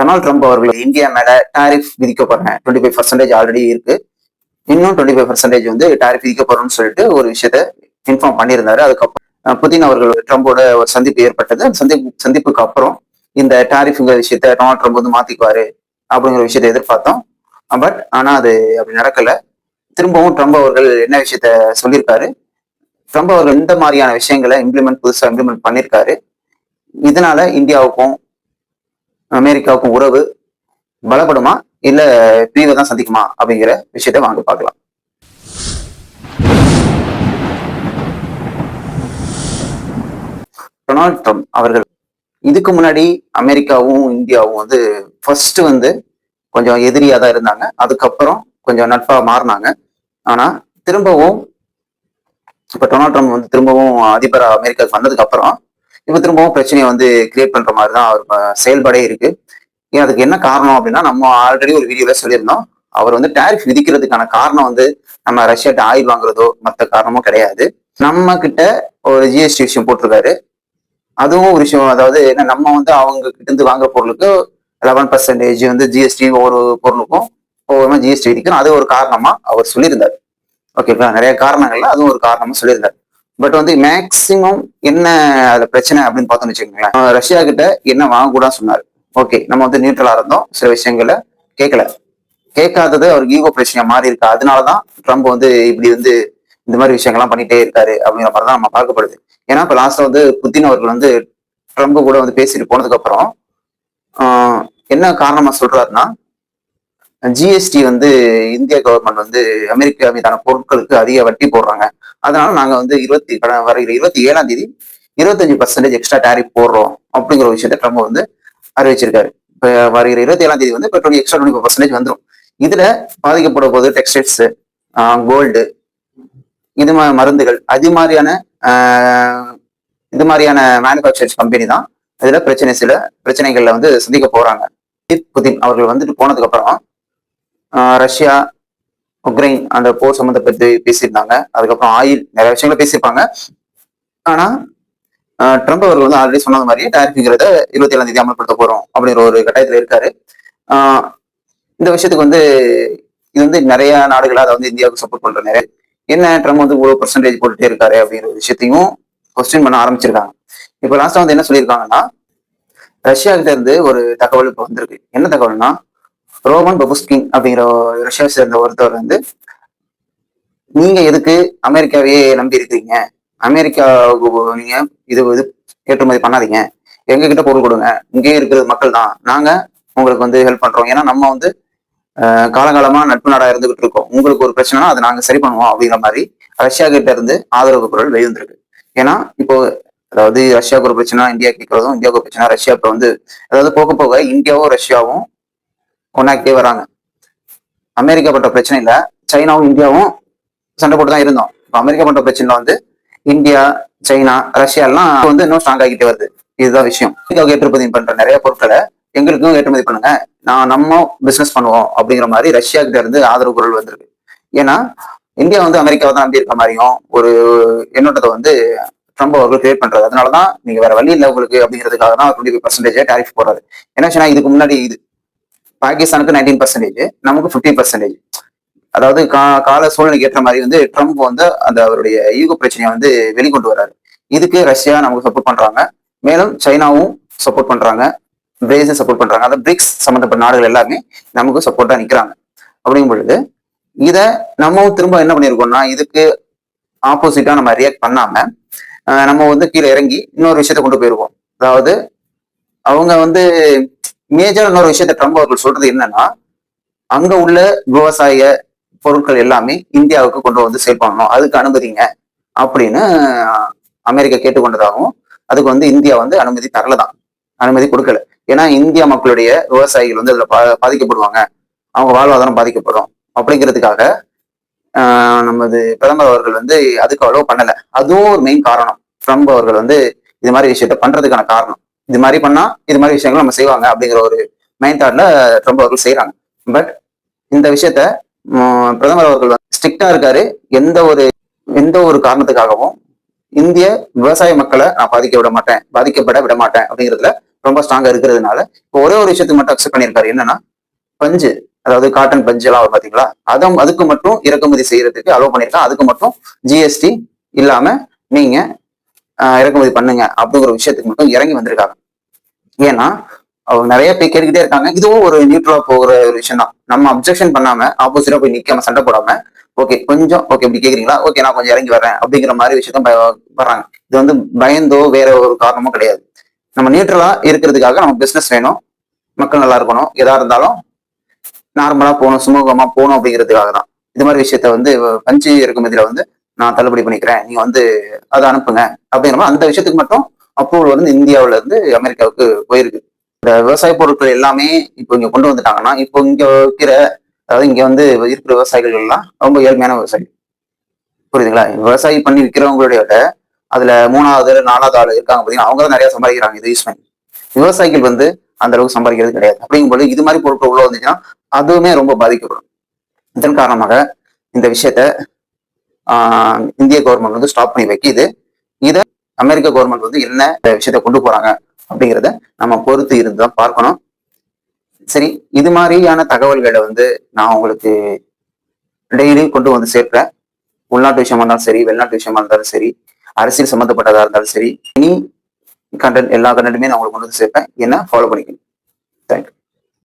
Donald Trump அவர்கள் India மேல tariff விதிக்க போறேன் டுவெண்ட்டி ஃபைவ் பர்சன்டேஜ் ஆல்ரெடி இருக்கு. இன்னும் டுவெண்ட்டி ஃபைவ் பர்சன்டேஜ் வந்து டாரிஃப் விதிக்க போறோம்னு சொல்லிட்டு ஒரு விஷயத்த இன்ஃபார்ம் பண்ணியிருந்தாரு. அதுக்கப்புறம் புதின் அவர்கள் ட்ரம்போட ஒரு சந்திப்பு ஏற்பட்டது. அந்த சந்திப்பு சந்திப்புக்கு அப்புறம் இந்த டாரிஃப்ங்கிற விஷயத்த டொனால்ட் ட்ரம்ப் வந்து மாத்திக்குவாரு அப்படிங்கிற விஷயத்த எதிர்பார்த்தோம். பட் ஆனா அது அப்படி நடக்கல. திரும்பவும் ட்ரம்ப் அவர்கள் என்ன விஷயத்த சொல்லியிருக்காரு? ட்ரம்ப் அவர்கள் இந்த மாதிரியான விஷயங்களை இம்ப்ளிமெண்ட் புதுசாக இம்ப்ளிமெண்ட் பண்ணியிருக்காரு. இதனால இந்தியாவுக்கும் அமெரிக்காவுக்கும் உறவு பலப்படுமா? இல்ல பிரிவை தான் சந்திக்குமா? அப்படிங்கிற விஷயத்த வாங்க பார்க்கலாம். டொனால்ட் ட்ரம்ப் அவர்கள் இதுக்கு முன்னாடி அமெரிக்காவும் இந்தியாவும் வந்து ஃபர்ஸ்ட் வந்து கொஞ்சம் எதிரியா தான் இருந்தாங்க. அதுக்கப்புறம் கொஞ்சம் நட்பா மாறினாங்க. ஆனா திரும்பவும் இப்ப டொனால்ட் ட்ரம்ப் வந்து திரும்பவும் அதிபரா அமெரிக்காவுக்கு வந்ததுக்கு அப்புறம் இப்ப திரும்பவும் பிரச்சனையை வந்து கிரியேட் பண்ற மாதிரி தான் அவர் ப- செயல்பாடே இருக்கு. ஏன் அதுக்கு என்ன காரணம் அப்படின்னா நம்ம ஆல்ரெடி ஒரு வீடியோல சொல்லியிருந்தோம். அவர் வந்து டேரிஃப் விதிக்கிறதுக்கான காரணம் வந்து நம்ம ரஷ்யாட்ட ஆயில் வாங்குறதோ மற்ற காரணமோ கிடையாது. நம்ம கிட்ட ஒரு ஜிஎஸ்டி விஷயம் போட்டிருக்காரு. அதுவும் ஒரு விஷயம் அதாவது என்ன நம்ம வந்து அவங்க கிட்ட இருந்து வாங்குற பொருளுக்கு லெவன் பர்சன்டேஜ் வந்து ஜிஎஸ்டி ஒவ்வொரு பொருளுக்கும் ஒவ்வொரு ஜிஎஸ்டி விதிக்கணும். அது ஒரு காரணமா அவர் சொல்லியிருந்தார். ஓகேங்களா நிறைய காரணங்கள்ல அதுவும் ஒரு காரணமா சொல்லியிருந்தார். பட் வந்து மேக்சிமம் என்ன அதுல பிரச்சனை அப்படின்னு பார்த்தோம்னு வச்சுக்கோங்களேன். ரஷ்யா கிட்ட என்ன வாங்கக்கூடாதுன்னு சொன்னார். ஓகே நம்ம வந்து நியூட்ரலா இருந்தோம். சில விஷயங்களை கேட்கல கேட்காதது அவருக்கு ஈகோ பிரச்சனையா மாறி இருக்கு. அதனாலதான் ட்ரம்ப் வந்து இப்படி வந்து இந்த மாதிரி விஷயங்கள்லாம் பண்ணிட்டே இருக்காரு அப்படிங்கிற மாதிரி தான் நம்ம பார்க்கப்படுது. ஏன்னா இப்ப லாஸ்ட்ல வந்து புத்தின் அவர்கள் வந்து ட்ரம்ப் கூட வந்து பேசிட்டு போனதுக்கு அப்புறம் என்ன காரணமா சொல்றாருன்னா ஜிஎஸ்டி வந்து இந்திய கவர்மெண்ட் வந்து அமெரிக்கா மீதான பொருட்களுக்கு அதிக வட்டி போடுறாங்க. அதனால நாங்க வந்து இருபத்தி கட- இருபத்தி ஏழாம் தேதி இருபத்தஞ்சு பர்சன்டேஜ் எக்ஸ்ட்ரா டேரிஃப் போடுறோம் அப்படிங்கிற ஒரு விஷயத்த ட்ரம்ப் வந்து அறிவிச்சிருக்காரு. இப்போ வருகிற இருபத்தி ஏழாம் தேதி வந்து பெட்ரோல் எக்ஸ்ட்ரா டுவெண்ட்டி பர்சன்டேஜ் வந்துடும் இதுல பாதிக்கப்பட போது டெக்ஸ்டைல்ஸ் கோல்டு இது மாதிரி மருந்துகள். அது மாதிரியான இது மாதிரியான மேனுஃபேக்சர்ஸ் கம்பெனி தான் இதுல பிரச்சனை சில பிரச்சனைகள்ல வந்து சந்திக்க போறாங்க. புதின் அவர்கள் வந்துட்டு போனதுக்கு அப்புறம் ரஷ்யா உக்ரைன் அந்த போர் சம்மந்தப்பட்டு பேசியிருந்தாங்க. அதுக்கப்புறம் ஆயில் நிறைய விஷயங்களை பேசியிருப்பாங்க. ஆனா ட்ரம்ப் அவர்கள் வந்து ஆல்ரெடி சொன்னது மாதிரியே டேரிஃப்ங்கிறத இருபத்தி ஏழாம் தேதி அமல்படுத்த போறோம் அப்படிங்கிற ஒரு கட்டாயத்துல இருக்காரு. இந்த விஷயத்துக்கு வந்து இது வந்து நிறைய நாடுகள் அதை வந்து இந்தியாவுக்கு சப்போர்ட் பண்ற நிறைய என்ன ட்ரம்ப் வந்து இவ்வளவு பர்சன்டேஜ் போட்டுட்டே இருக்காரு அப்படிங்கிற ஒரு விஷயத்தையும் கொஸ்டின் பண்ண ஆரம்பிச்சிருக்காங்க. இப்போ லாஸ்டா வந்து என்ன சொல்லியிருக்காங்கன்னா ரஷ்யா கிட்ட இருந்து ஒரு தகவல் இப்போ வந்திருக்கு. என்ன தகவல்னா ரோமன் பபுஸ்கின் அப்படிங்கிற ஒரு ரஷ்யாவை சேர்ந்த ஒருத்தவர் வந்து நீங்க எதுக்கு அமெரிக்காவையே நம்பி இருக்கிறீங்க அமெரிக்காவுக்கு நீங்க இது இது ஏற்றுமதி பண்ணாதீங்க. எங்க கிட்ட பொருள் கொடுங்க. இங்கேயே இருக்கிறது மக்கள் தான் நாங்க உங்களுக்கு வந்து ஹெல்ப் பண்றோம். ஏன்னா நம்ம வந்து ஆஹ், காலகாலமா நட்பு நாடா இருந்துகிட்டு இருக்கோம். உங்களுக்கு ஒரு பிரச்சனைனா அதை நாங்க சரி பண்ணுவோம் அப்படிங்கிற மாதிரி ரஷ்யா கிட்ட இருந்து ஆதரவு குரல் வெளிவந்திருக்கு. ஏன்னா இப்போ அதாவது ரஷ்யாவுக்கு ஒரு பிரச்சனை இந்தியா கேட்கறதும் இந்தியாவுக்கு பிரச்சனை ரஷ்யா இப்ப வந்து அதாவது போக போக இந்தியாவும் ரஷ்யாவும் ஒன்னாக்கிட்டே வராங்க. அமெரிக்கா பண்ற பிரச்சனை சைனாவும் இந்தியாவும் சண்டை போட்டு தான் இருந்தோம். இப்போ அமெரிக்கா பண்ற பிரச்சனை வந்து இந்தியா சைனா ரஷ்யா எல்லாம் வந்து இன்னும் ஸ்ட்ராங் ஆகிட்டே வருது. இதுதான் விஷயம். இந்தியாவுக்கு ஏற்றுமதி பண்ற நிறைய பொருட்களை எங்களுக்கும் ஏற்றுமதி பண்ணுங்க. நான் நம்ம பிசினஸ் பண்ணுவோம் அப்படிங்கிற மாதிரி ரஷ்யா கிட்ட இருந்து ஆதரவு குரல் வந்திருக்கு. ஏன்னா இந்தியா வந்து அமெரிக்காவை தான் நம்பி இருக்க மாதிரியும் ஒரு எண்ணோட்டத்தை வந்து ட்ரம்ப் அவர்கள் கிரியேட் பண்றது. அதனாலதான் நீங்க வேற வழி இல்லை உங்களுக்கு அப்படிங்கிறதுக்காக தான் டுவெண்ட்டி ஃபைவ் பர்சன்டேஜ் டேரிஃப் போடுறாரு. என்ன சொன்னா இதுக்கு முன்னாடி இது பாகிஸ்தானுக்கு நைன்டீன் பர்சன்டேஜ் நமக்கு ஃபிஃப்டீன் பர்சன்டேஜ் அதாவது கா கால சூழ்நிலைக்கு ஏற்ற மாதிரி வந்து ட்ரம்ப் வந்து அந்த அவருடைய ஈகோ பிரச்சனையை வந்து வெளிக்கொண்டு வர்றாரு. இதுக்கு ரஷ்யா நமக்கு சப்போர்ட் பண்றாங்க. மேலும் சைனாவும் சப்போர்ட் பண்றாங்க. பிரேசில் சப்போர்ட் பண்றாங்க. அதாவது பிரிக்ஸ் சம்மந்தப்பட்ட நாடுகள் எல்லாமே நமக்கு சப்போர்ட்டா நிக்கிறாங்க. அப்படிங்கும் பொழுது இத நம்மவும் திரும்ப என்ன பண்ணிருக்கோம்னா இதுக்கு ஆப்போசிட்டா நம்ம ரியாக்ட் பண்ணாம நம்ம வந்து கீழே இறங்கி இன்னொரு விஷயத்த கொண்டு போயிருக்கோம். அதாவது அவங்க வந்து மேஜர் இன்னொரு விஷயத்த ட்ரம்ப் அவர்கள் சொல்றது என்னன்னா அங்க உள்ள விவசாய பொருட்கள் எல்லாமே இந்தியாவுக்கு கொண்டு வந்து சேல் பண்ணணும். அதுக்கு அனுமதிங்க அப்படின்னு அமெரிக்கா கேட்டுக்கொண்டதாகவும் அதுக்கு வந்து இந்தியா வந்து அனுமதி தரலதான். அனுமதி கொடுக்கல. ஏன்னா இந்தியா மக்களுடைய விவசாயிகள் வந்து அதுல பா- பாதிக்கப்படுவாங்க. அவங்க வாழ்வாதாரம் பாதிக்கப்படும். அப்படிங்கிறதுக்காக நமது பிரதமர் அவர்கள் வந்து அதுக்கு அவ்வளவு பண்ணல. அதுவும் ஒரு மெயின் காரணம். ட்ரம்ப் அவர்கள் வந்து இது மாதிரி விஷயத்த பண்றதுக்கான காரணம். இது மாதிரி பண்ணா இது மாதிரி விஷயங்கள் நம்ம செய்வாங்க அப்படிங்கிற ஒரு மெயின் தாட்ல ட்ரம்ப் அவர்கள் செய்யறாங்க பட் இந்த விஷயத்த பிரதமர் அவர்கள் ஸ்ட்ரிக்டா இருக்காரு. எந்த ஒரு எந்த ஒரு காரணத்துக்காகவும் இந்திய விவசாய மக்களை நான் பாதிக்க விட மாட்டேன் பாதிக்கப்பட விட மாட்டேன் அப்படிங்கிறதுல ரொம்ப ஸ்ட்ராங்கா இருக்கிறதுனால இப்போ ஒரே ஒரு விஷயத்துக்கு மட்டும் அக்செப்ட் பண்ணியிருக்காரு. என்னன்னா பஞ்சு அதாவது காட்டன் பஞ்சு எல்லாம் வரும் பாத்தீங்களா? அதை அதுக்கு மட்டும் இறக்குமதி செய்யறதுக்கு அலோவ் பண்ணியிருக்கா அதுக்கு மட்டும் ஜிஎஸ்டி இல்லாம நீங்க இறக்குமதி பண்ணுங்க அப்படிங்கிற விஷயத்துக்கு மட்டும் இறங்கி வந்திருக்காங்க. ஏன்னா அவங்க நிறைய பேர் கேட்டுக்கிட்டே இருக்காங்க. இதுவும் ஒரு நியூட்ரலா போகிற ஒரு விஷயம் தான் நம்ம அப்செக்ஷன் பண்ணாம ஆப்போசிட்டா போய் நிக்காம சண்டை போடாம ஓகே கொஞ்சம் ஓகே இப்படி கேக்குறீங்களா? ஓகே நான் கொஞ்சம் இறங்கி வர்றேன் அப்படிங்கிற மாதிரி விஷயத்த வர்றாங்க. இது வந்து பயந்தோ வேற ஒரு காரணமோ கிடையாது. நம்ம நியூட்ரலா இருக்கிறதுக்காக நம்ம பிசினஸ் வேணும். மக்கள் நல்லா இருக்கணும். எதா இருந்தாலும் நார்மலா போகணும் சுமூகமா போகணும் அப்படிங்கிறதுக்காக தான் இது மாதிரி விஷயத்த வந்து பஞ்சு இறக்குமதியில வந்து நான் தள்ளுபடி பண்ணிக்கிறேன். நீங்க வந்து அதை அனுப்புங்க. அப்படிங்கிற மாதிரி அந்த விஷயத்துக்கு மட்டும் அப்ரூவல் வந்து இந்தியாவில இருந்து அமெரிக்காவுக்கு போயிருக்கு. இந்த விவசாய பொருட்கள் எல்லாமே இப்போ இங்க கொண்டு வந்துட்டாங்கன்னா இப்போ இங்க இருக்கிற அதாவது இங்க வந்து இருக்கிற விவசாயிகள் எல்லாம் ரொம்ப ஏழ்மையான விவசாயி. புரியுதுங்களா? விவசாயி பண்ணி விற்கிறவங்களுடைய அதுல மூணாவது நாலாவது ஆள் இருக்காங்க பாத்தீங்கன்னா அவங்க தான் நிறைய சம்பாதிக்கிறாங்க இது யூஸ் பண்ணி. விவசாயிகள் வந்து அந்த அளவுக்கு சம்பாதிக்கிறது கிடையாது. அப்படிங்கும்போது இது மாதிரி பொருட்கள் உள்ள வந்துச்சுன்னா அதுவுமே ரொம்ப பாதிக்கப்படும். இதன் காரணமாக இந்த விஷயத்த இந்திய கவர்மெண்ட் வந்து ஸ்டாப் பண்ணி வைக்கிது. இதை அமெரிக்க கவர்மெண்ட் வந்து என்ன விஷயத்த கொண்டு போறாங்க அப்படிங்கிறத நம்ம பொறுத்து இருந்து தான் பார்க்கணும். சரி இது மாதிரியான தகவல்களை வந்து நான் உங்களுக்கு டெய்லி கொண்டு வந்து சேர்ப்பேன் உள்நாட்டு விஷயமா இருந்தாலும் சரி வெளிநாட்டு விஷயமா இருந்தாலும் சரி அரசியல் சம்மந்தப்பட்டதா இருந்தாலும் சரி இனி கண்டென்ட் எல்லா கண்டென்ட்டுமே நான் உங்களுக்கு கொண்டு வந்து சேர்ப்பேன். என்ன? ஃபாலோ பண்ணிக்கணும். தேங்க்யூ